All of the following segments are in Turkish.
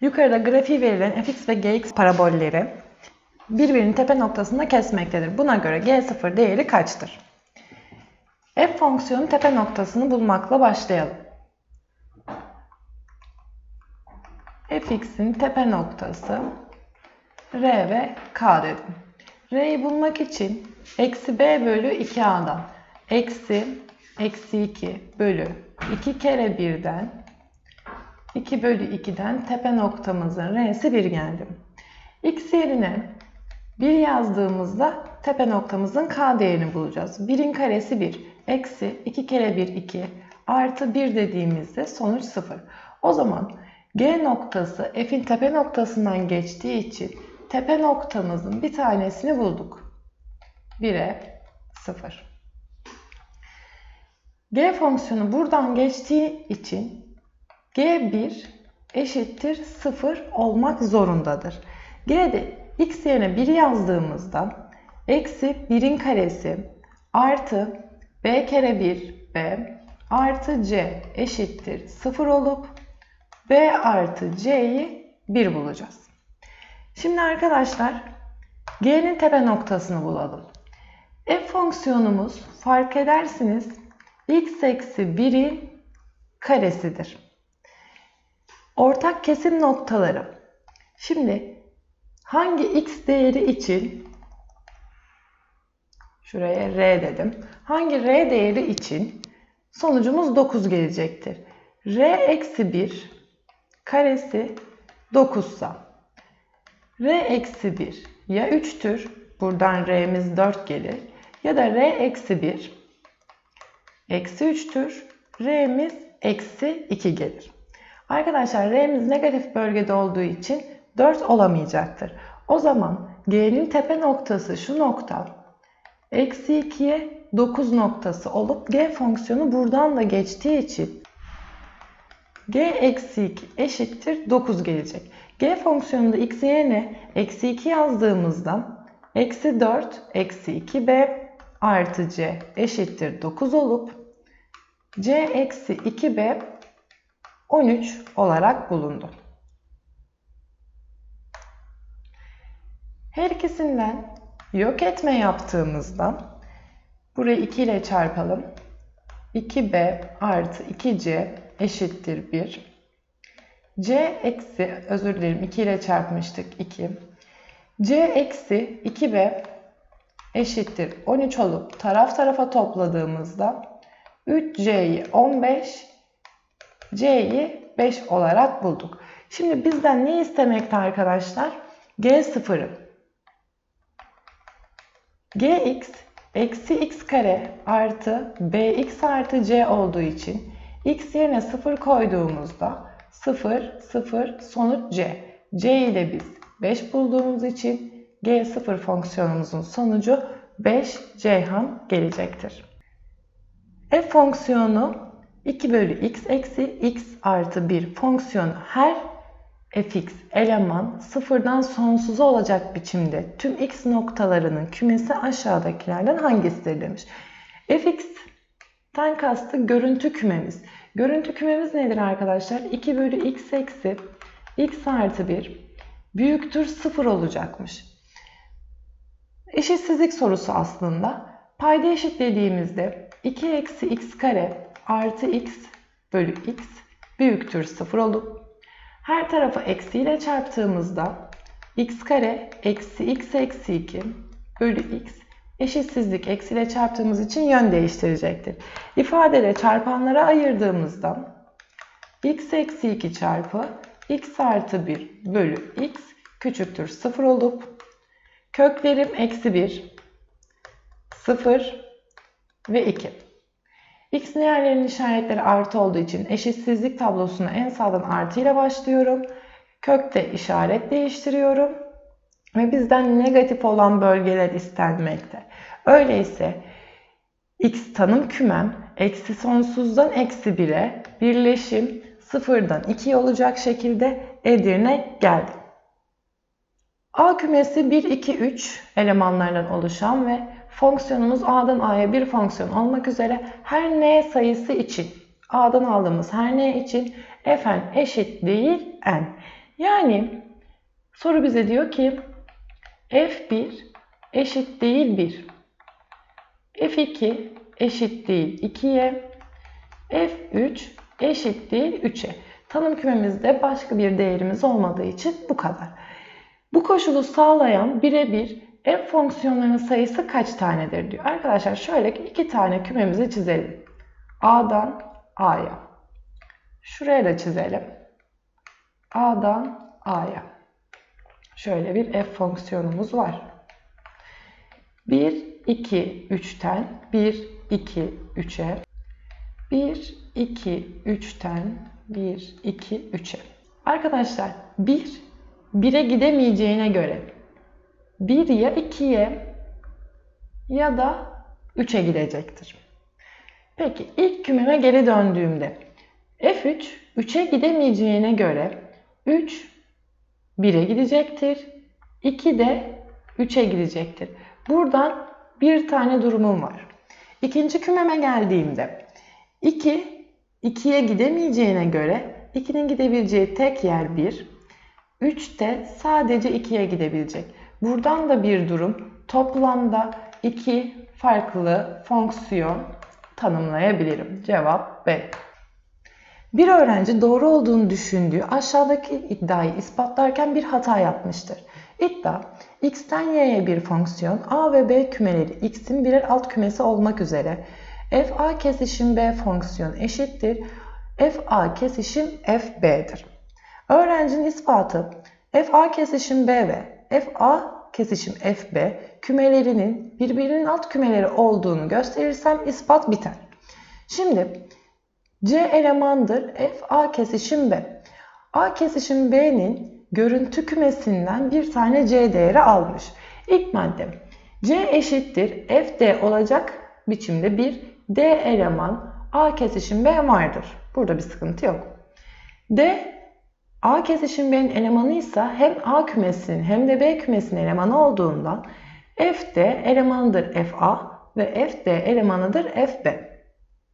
Yukarıda grafiği verilen fx ve gx parabolleri birbirinin tepe noktasında kesmektedir. Buna göre g0 değeri kaçtır? F fonksiyonun tepe noktasını bulmakla başlayalım. fx'in tepe noktası r ve k dedim. r'yi bulmak için eksi b bölü 2a'dan eksi eksi 2 bölü 2 kere 1'den 2 bölü 2'den tepe noktamızın r'si 1 geldi. x yerine 1 yazdığımızda tepe noktamızın k değerini bulacağız. 1'in karesi 1. Eksi 2 kere 1 2 artı 1 dediğimizde sonuç 0. O zaman G noktası F'in tepe noktasından geçtiği için tepe noktamızın bir tanesini bulduk. 1'e 0. G fonksiyonu buradan geçtiği için G1 eşittir 0 olmak zorundadır. G'de x yerine 1 yazdığımızda eksi 1'in karesi artı b kere 1 b artı c eşittir 0 olup b artı c'yi 1 bulacağız. Şimdi arkadaşlar g'nin tepe noktasını bulalım. f fonksiyonumuz fark edersiniz x eksi 1'in karesidir. Ortak kesim noktaları. Şimdi hangi x değeri için şuraya r dedim. Hangi r değeri için sonucumuz 9 gelecektir. r eksi 1 karesi 9 sa r eksi 1 ya 3'tür buradan r'miz 4 gelir ya da r eksi 1 eksi 3'tür r'miz eksi 2 gelir. Arkadaşlar r'miz negatif bölgede olduğu için 4 olamayacaktır. O zaman g'nin tepe noktası şu nokta eksi 2'ye 9 noktası olup g fonksiyonu buradan da geçtiği için g eksi 2 eşittir 9 gelecek. g fonksiyonunda x yerine eksi 2 yazdığımızda eksi 4 eksi 2b artı c eşittir 9 olup c eksi 2b 13 olarak bulundu. Her ikisinden yok etme yaptığımızda burayı 2 ile çarpalım. 2b artı 2c eşittir 1. c eksi özür dilerim 2 ile çarpmıştık 2. c eksi 2b eşittir 13 olup taraf tarafa topladığımızda 3c'yi 15 c'yi 5 olarak bulduk. Şimdi bizden ne istemekte arkadaşlar? g0'ı gx eksi x kare artı bx artı c olduğu için x yerine 0 koyduğumuzda 0, 0 sonuç c. c ile biz 5 bulduğumuz için g0 fonksiyonumuzun sonucu 5 ceyhan gelecektir. f fonksiyonu 2 bölü x eksi x artı 1 fonksiyonu her fx eleman sıfırdan sonsuza olacak biçimde tüm x noktalarının kümesi aşağıdakilerden hangisidir demiş. fx'ten kastı görüntü kümemiz. Görüntü kümemiz nedir arkadaşlar? 2 bölü x eksi x artı 1 büyüktür 0 olacakmış. Eşitsizlik sorusu aslında. Payda eşitlediğimizde 2 eksi x kare artı x bölü x büyüktür 0 olup her tarafı eksiyle çarptığımızda x kare eksi x eksi 2 bölü x eşitsizlik eksiyle çarptığımız için yön değiştirecektir. İfadede çarpanlara ayırdığımızda x eksi 2 çarpı x artı 1 bölü x küçüktür 0 olup köklerim eksi 1, 0 ve 2. X değerlerinin işaretleri artı olduğu için eşitsizlik tablosuna en sağdan artı ile başlıyorum. Kökte işaret değiştiriyorum. Ve bizden negatif olan bölgeler istenmekte. Öyleyse x tanım kümem eksi sonsuzdan eksi 1'e birleşim sıfırdan 2 olacak şekilde Edirne geldi. A kümesi 1, 2, 3 elemanlardan oluşan ve fonksiyonumuz A'dan A'ya bir fonksiyon olmak üzere her n sayısı için A'dan aldığımız her n için fn eşit değil n. Yani soru bize diyor ki f1 eşit değil 1. f2 eşit değil 2'ye. f3 eşit değil 3'e. Tanım kümemizde başka bir değerimiz olmadığı için bu kadar. Bu koşulu sağlayan birebir f fonksiyonlarının sayısı kaç tanedir diyor. Arkadaşlar şöyle iki tane kümemizi çizelim. A'dan A'ya. Şuraya da çizelim. A'dan A'ya. Şöyle bir f fonksiyonumuz var. 1, 2, 3'ten 1, 2, 3'e 1, 2, 3'ten 1, 2, 3'e. Arkadaşlar 1, 1'e gidemeyeceğine göre 1 ya 2'ye ya da 3'e gidecektir. Peki ilk kümeme geri döndüğümde F3 3'e gidemeyeceğine göre 3 1'e gidecektir. 2 de 3'e gidecektir. Buradan bir tane durumum var. İkinci kümeme geldiğimde 2 2'ye gidemeyeceğine göre 2'nin gidebileceği tek yer 1. 3 de sadece 2'ye gidebilecek. Buradan da bir durum toplamda 2 farklı fonksiyon tanımlayabilirim. Cevap B. Bir öğrenci doğru olduğunu düşündüğü aşağıdaki iddiayı ispatlarken bir hata yapmıştır. İddia, x'ten y'ye bir fonksiyon a ve b kümeleri x'in birer alt kümesi olmak üzere fa kesişim b fonksiyon eşittir fa kesişim fb'dir. Öğrencinin ispatı fa kesişim b ve fa kesişim fb kümelerinin birbirinin alt kümeleri olduğunu gösterirsem ispat biter. Şimdi C elemandır f a kesişim b. A kesişim b'nin görüntü kümesinden bir tane c değeri almış. İlk madde c eşittir f d olacak biçimde bir d eleman a kesişim b vardır. Burada bir sıkıntı yok. D A kesişim B'nin elemanı ise hem A kümesinin hem de B kümesinin elemanı olduğundan f de elemanıdır FA ve f de elemanıdır FB.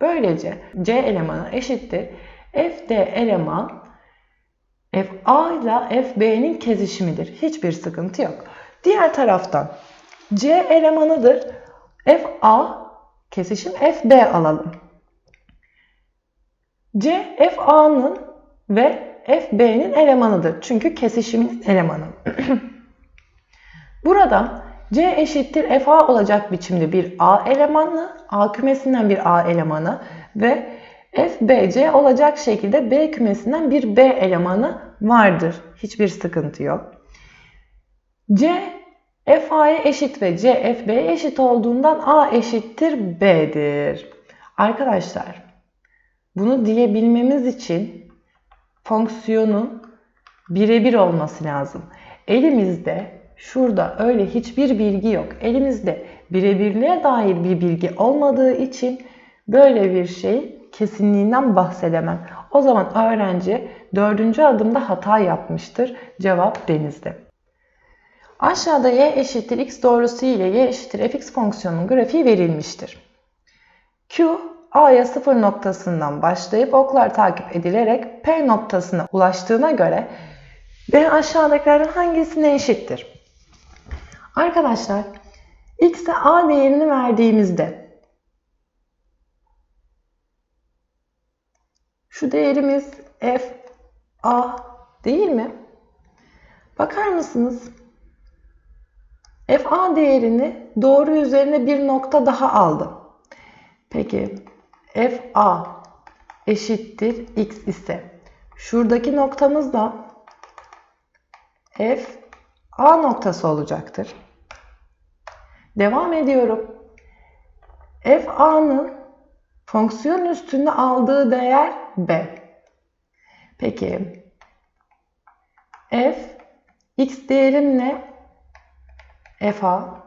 Böylece C elemanı eşittir f de eleman FA ile FB'nin kesişimidir. Hiçbir sıkıntı yok. Diğer taraftan C elemanıdır FA kesişim FB alalım. C FA'nın ve FB'nin elemanıdır. Çünkü kesişimin elemanı. Burada C eşittir FA olacak biçimde bir A elemanı, A kümesinden bir A elemanı ve FBC olacak şekilde B kümesinden bir B elemanı vardır. Hiçbir sıkıntı yok. C FA'ya eşit ve C FB'ye eşit olduğundan A eşittir B'dir. Arkadaşlar bunu diyebilmemiz için fonksiyonun birebir olması lazım. Elimizde şurada öyle hiçbir bilgi yok. Elimizde birebirliğe dair bir bilgi olmadığı için böyle bir şey kesinliğinden bahsedemem. O zaman öğrenci dördüncü adımda hata yapmıştır. Cevap denizde. Aşağıda y eşittir x doğrusu ile y eşittir fx fonksiyonunun grafiği verilmiştir. Q A'ya sıfır noktasından başlayıp oklar takip edilerek P noktasına ulaştığına göre B aşağıdakilerden hangisine eşittir? Arkadaşlar x'e A değerini verdiğimizde şu değerimiz f a değil mi? Bakar mısınız? f a değerini doğru üzerine bir nokta daha aldım. Peki fa eşittir x ise şuradaki noktamız da f a noktası olacaktır. Devam ediyorum. f a'nın fonksiyon üstünde aldığı değer b. Peki f x değerim ne? f a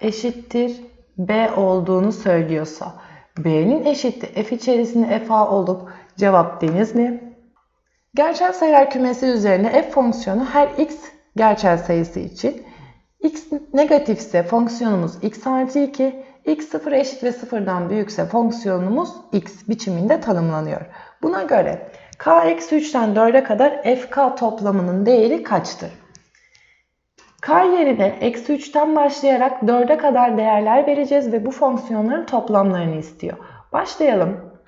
eşittir b olduğunu söylüyorsa B'nin eşittir F içerisinde F A olup cevap Denizli. Gerçel sayılar kümesi üzerine F fonksiyonu her x gerçel sayısı için x negatifse fonksiyonumuz x artı 2, x 0 eşit ve 0'dan büyükse fonksiyonumuz x biçiminde tanımlanıyor. Buna göre k eksi 3'ten 4'e kadar fk toplamının değeri kaçtır? K yerine eksi 3'ten başlayarak 4'e kadar değerler vereceğiz ve bu fonksiyonların toplamlarını istiyor. Başlayalım.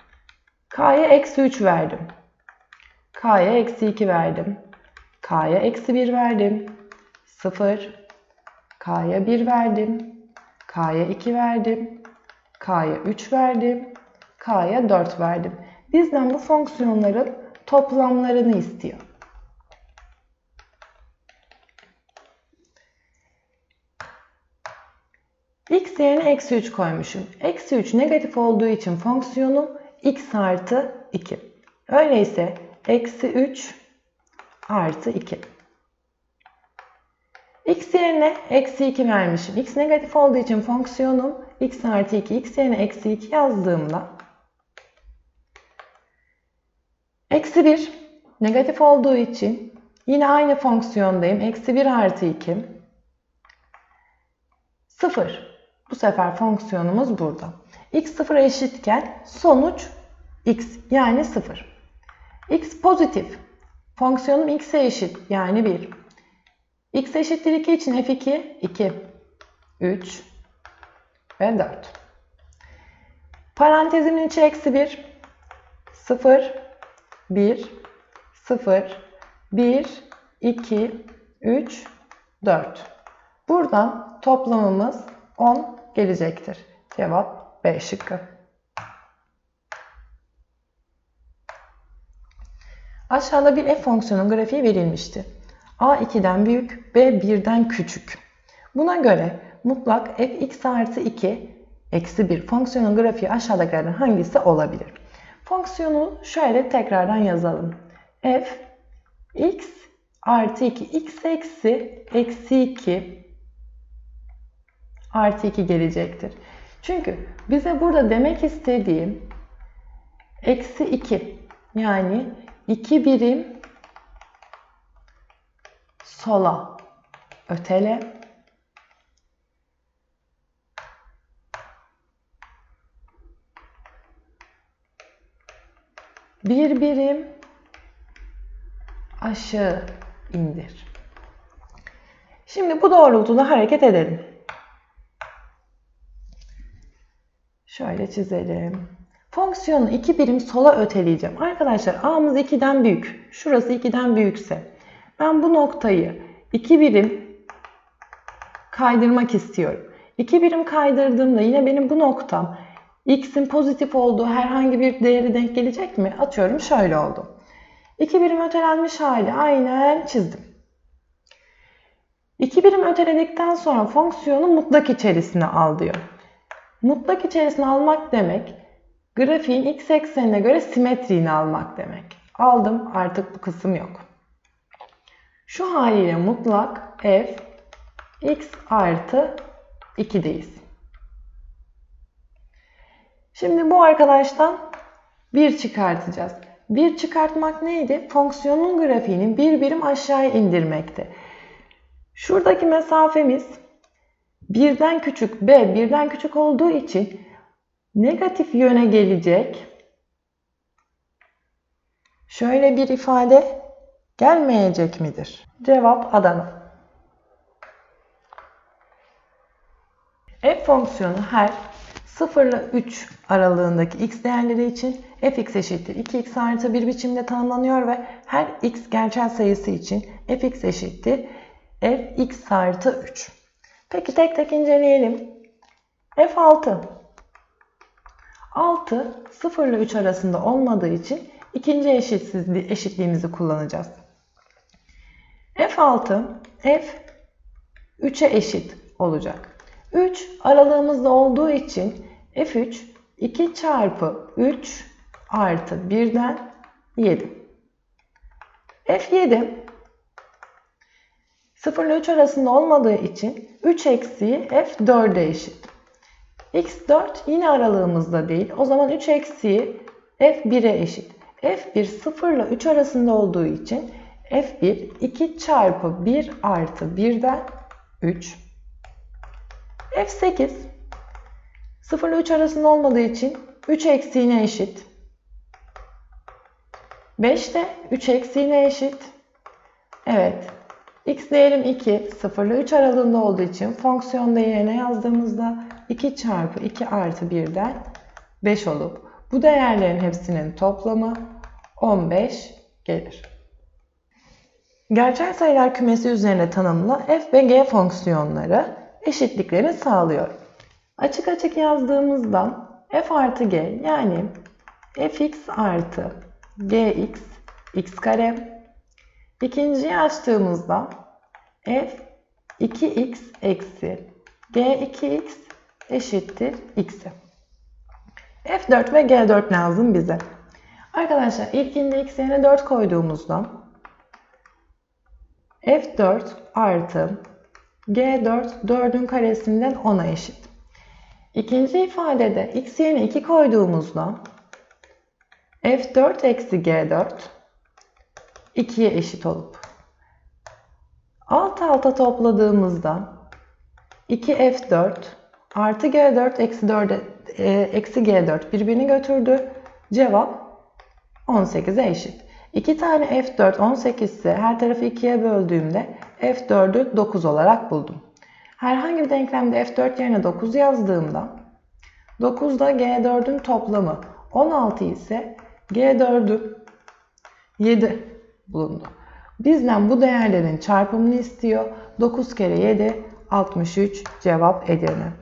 K'ya eksi 3 verdim. K'ya eksi 2 verdim. K'ya eksi 1 verdim. 0. K'ya 1 verdim. K'ya 2 verdim. K'ya 3 verdim. K'ya 4 verdim. Bizden bu fonksiyonların toplamlarını istiyor. X yerine eksi 3 koymuşum. Eksi 3 negatif olduğu için fonksiyonum x artı 2. Öyleyse eksi 3 artı 2. x yerine eksi 2 vermişim. x negatif olduğu için fonksiyonum x artı 2. x yerine eksi 2 yazdığımda eksi 1 negatif olduğu için yine aynı fonksiyondayım. Eksi 1 artı 2 0. Bu sefer fonksiyonumuz burada. x 0 eşitken sonuç x yani 0. x pozitif. Fonksiyonum x'e eşit yani 1. x eşittir 2 için f2 2, 3 ve 4. Parantezimin içi eksi 1, 0, 1, 0, 1, 2, 3, 4. Buradan toplamımız 10 gelecektir. Cevap B şıkkı. Aşağıda bir f fonksiyonun grafiği verilmişti. a 2'den büyük, b 1'den küçük. Buna göre mutlak fx artı 2 eksi 1 fonksiyonun grafiği aşağıdakilerden hangisi olabilir? Fonksiyonu şöyle tekrardan yazalım. f x artı 2 x eksi eksi 2 artı 2 gelecektir. Çünkü bize burada demek istediğim eksi 2 yani 2 birim sola ötele bir birim aşağı indir. Şimdi bu doğrultuda hareket edelim. Şöyle çizelim. Fonksiyonu 2 birim sola öteleyeceğim. Arkadaşlar a'mız 2'den büyük. Şurası 2'den büyükse ben bu noktayı 2 birim kaydırmak istiyorum. 2 birim kaydırdığımda yine benim bu noktam x'in pozitif olduğu herhangi bir değeri denk gelecek mi? Atıyorum şöyle oldu. 2 birim ötelenmiş hali aynen çizdim. 2 birim öteledikten sonra fonksiyonu mutlak içerisine al diyor. Mutlak içerisine almak demek grafiğin x eksenine göre simetriğini almak demek. Aldım artık bu kısım yok. Şu haliyle mutlak f x artı 2'deyiz. Şimdi bu arkadaştan 1 çıkartacağız. 1 çıkartmak neydi? Fonksiyonun grafiğini bir birim aşağıya indirmekti. Şuradaki mesafemiz birden küçük b birden küçük olduğu için negatif yöne gelecek şöyle bir ifade gelmeyecek midir? Cevap Adana. F fonksiyonu her 0 ile 3 aralığındaki x değerleri için fx eşittir 2x artı 1 biçimde tanımlanıyor ve her x gerçel sayısı için fx eşittir fx artı 3. Peki tek tek inceleyelim. F6. 6 0 ile 3 arasında olmadığı için ikinci eşitsizliği, eşitliğimizi kullanacağız. F6 F 3'e eşit olacak. 3 aralığımızda olduğu için F3 2 çarpı 3 artı 1'den 7. F7 0 ile 3 arasında olmadığı için 3 eksiği f4'e eşit. x4 yine aralığımızda değil. O zaman 3 eksiği f1'e eşit. f1 0 ile 3 arasında olduğu için f1 2 çarpı 1 artı 1'den 3. f8 0 ile 3 arasında olmadığı için 3 eksiğine eşit. 5 de 3 eksiğine eşit. Evet. X değerim 2, 0 ile 3 aralığında olduğu için fonksiyonda yerine yazdığımızda 2 çarpı 2 artı 1'den 5 olup bu değerlerin hepsinin toplamı 15 gelir. Gerçel sayılar kümesi üzerine tanımlı f ve g fonksiyonları eşitlikleri sağlıyor. Açık açık yazdığımızda f artı g yani fx artı gx x kare İkinciyi açtığımızda f 2x eksi g2x eşittir x'e. f4 ve g4 lazım bize. Arkadaşlar ilkinde x yerine 4 koyduğumuzda f4 artı g4 4'ün karesinden 10'a eşit. İkinci ifadede x yerine 2 koyduğumuzda f4 eksi g4 2'ye eşit olup alt alta topladığımızda 2f4 artı g4 eksi 4 e, eksi g4 birbirini götürdü. Cevap 18'e eşit. 2 tane f4 18 ise her tarafı 2'ye böldüğümde f4'ü 9 olarak buldum. Herhangi bir denklemde f4 yerine 9 yazdığımda 9'da g4'ün toplamı 16 ise G4'ü 7 bulundu. Bizden bu değerlerin çarpımını istiyor. 9 kere 7 63 cevap Edirne.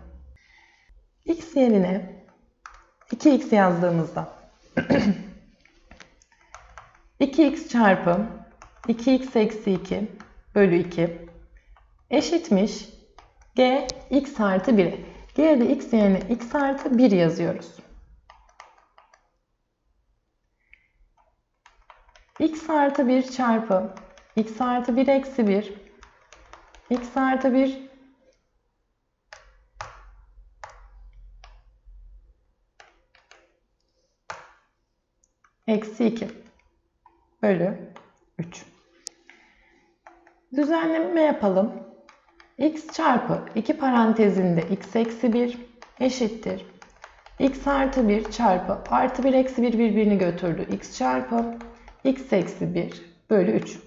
X yerine 2x yazdığımızda 2x çarpı 2x eksi 2 bölü 2 eşitmiş g x artı 1'e. G'de x yerine x artı 1 yazıyoruz. X artı 1 çarpı x artı 1 eksi 1 x artı 1 eksi 2 bölü 3. Düzenleme yapalım. x çarpı 2 parantezinde x eksi 1 eşittir. x artı 1 çarpı artı 1 eksi 1 birbirini götürdü. x çarpı x eksi 1 bölü 3.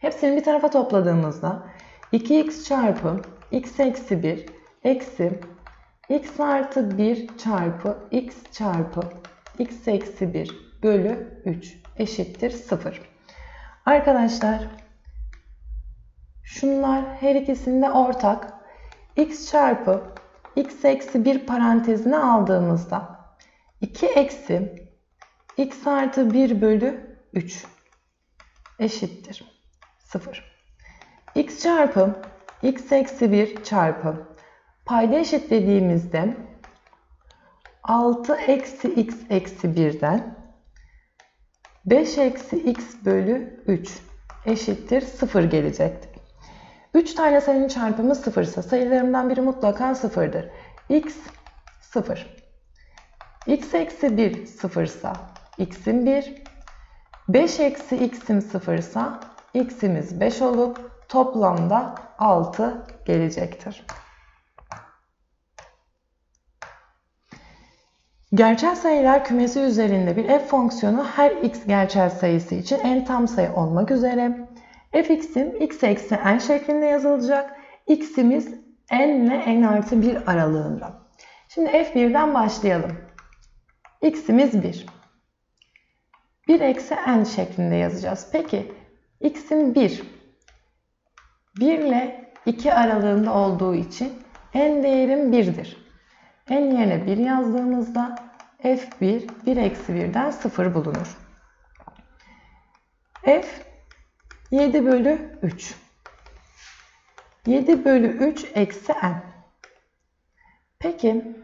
Hepsini bir tarafa topladığımızda 2x çarpı x eksi 1 eksi x artı 1 çarpı x çarpı x eksi 1 bölü 3 eşittir 0. Arkadaşlar şunlar her ikisinde ortak. x çarpı x eksi 1 parantezine aldığımızda 2 eksi x artı 1 bölü 3 eşittir 0. x çarpı x eksi 1 çarpı payda eşitlediğimizde 6 eksi x eksi 1'den 5 eksi x bölü 3 eşittir 0 gelecektir. 3 tane sayının çarpımı 0 ise sayılarımdan biri mutlaka 0'dır. x 0. x eksi 1 0 ise x'im 1. 5 eksi x'im 0 ise x'imiz 5 olup toplamda 6 gelecektir. Gerçel sayılar kümesi üzerinde bir f fonksiyonu her x gerçel sayısı için en tam sayı olmak üzere fx'im x eksi n şeklinde yazılacak. x'imiz n ile n artı 1 aralığında. Şimdi f1'den başlayalım. x'imiz 1. 1 eksi n şeklinde yazacağız. Peki x'in 1. 1 ile 2 aralığında olduğu için n değerim 1'dir. n yerine 1 yazdığımızda f1 1 eksi 1'den 0 bulunur. f 7 bölü 3. 7 bölü 3 eksi n. Peki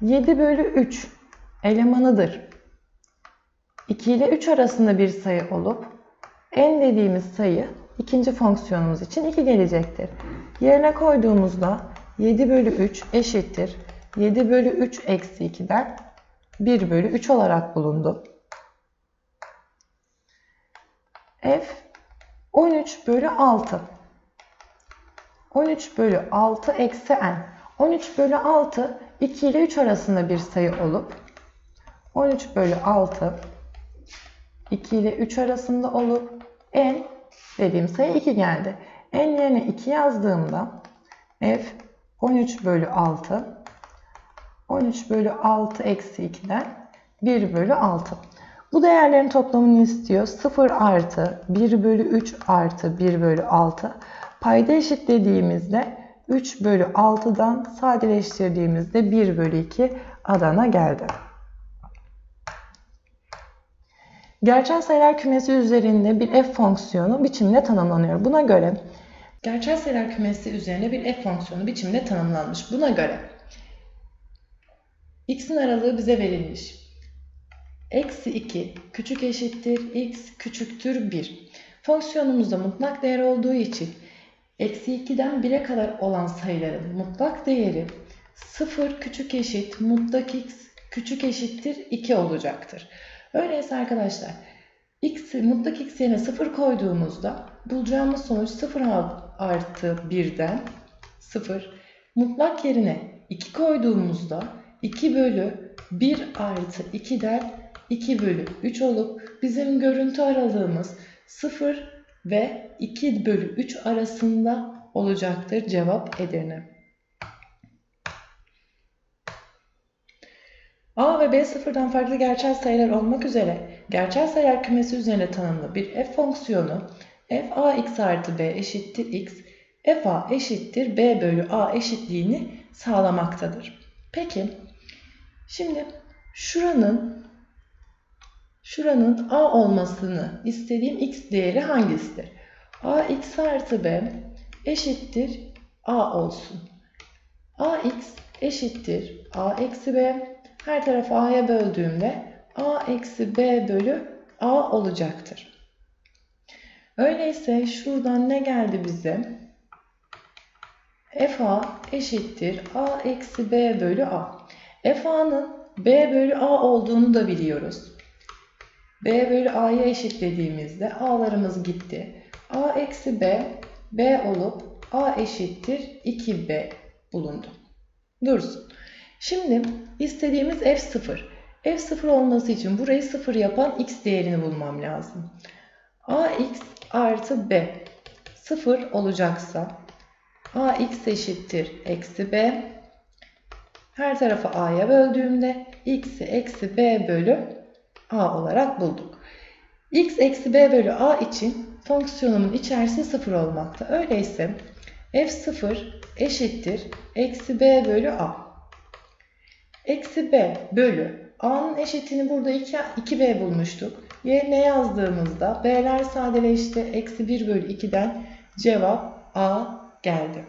7 bölü 3 elemanıdır. 2 ile 3 arasında bir sayı olup n dediğimiz sayı ikinci fonksiyonumuz için 2 gelecektir. Yerine koyduğumuzda 7 bölü 3 eşittir. 7 bölü 3 eksi 2'den 1 bölü 3 olarak bulundu. F 13 bölü 6. 13 bölü 6 eksi n. 13 bölü 6 2 ile 3 arasında bir sayı olup 13 bölü 6 2 ile 3 arasında olup n dediğim sayı 2 geldi. n yerine 2 yazdığımda f 13 bölü 6 13 bölü 6 eksi 2'den 1 bölü 6. Bu değerlerin toplamını istiyor. 0 artı 1 bölü 3 artı 1 bölü 6. Payda eşitlediğimizde 3 bölü 6'dan sadeleştirdiğimizde 1 bölü 2 Adana geldi. Gerçel sayılar kümesi üzerinde bir f fonksiyonu biçimde tanımlanıyor. Buna göre gerçel sayılar kümesi üzerinde bir f fonksiyonu biçimde tanımlanmış. Buna göre x'in aralığı bize verilmiş. Eksi 2 küçük eşittir x küçüktür 1. Fonksiyonumuzda mutlak değer olduğu için eksi 2'den 1'e kadar olan sayıların mutlak değeri 0 küçük eşit mutlak x küçük eşittir 2 olacaktır. Öyleyse arkadaşlar x, mutlak x yerine 0 koyduğumuzda bulacağımız sonuç 0 artı 1'den 0. Mutlak yerine 2 koyduğumuzda 2 bölü 1 artı 2'den 2 bölü 3 olup bizim görüntü aralığımız 0 ve 2 bölü 3 arasında olacaktır. Cevap Edirne. A ve B sıfırdan farklı gerçel sayılar olmak üzere gerçel sayılar kümesi üzerine tanımlı bir f fonksiyonu f a x artı b eşittir x, f a eşittir b bölü a eşitliğini sağlamaktadır. Peki, şimdi şuranın şuranın a olmasını istediğim x değeri hangisidir? a x artı b eşittir a olsun. a x eşittir a eksi b her tarafı a'ya böldüğümde a eksi b bölü a olacaktır. Öyleyse şuradan ne geldi bize? f a eşittir a eksi b bölü a. f a'nın b bölü a olduğunu da biliyoruz. b bölü a'ya eşitlediğimizde a'larımız gitti. a eksi b b olup a eşittir 2b bulundu. Dursun. Şimdi istediğimiz f0. f0 olması için burayı 0 yapan x değerini bulmam lazım. ax artı b 0 olacaksa ax eşittir eksi b. Her tarafı a'ya böldüğümde x'i eksi b bölü a olarak bulduk. x eksi b bölü a için fonksiyonumun içerisi 0 olmakta. Öyleyse f0 eşittir eksi b bölü a. Eksi b bölü a'nın eşitini burada 2, 2b bulmuştuk. Yerine yazdığımızda b'ler sadeleşti. Eksi 1 bölü 2'den cevap a geldi.